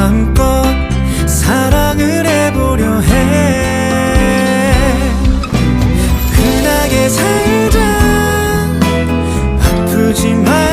마음껏 사랑을 해보려 해. 흔하게 살자. 아프지 말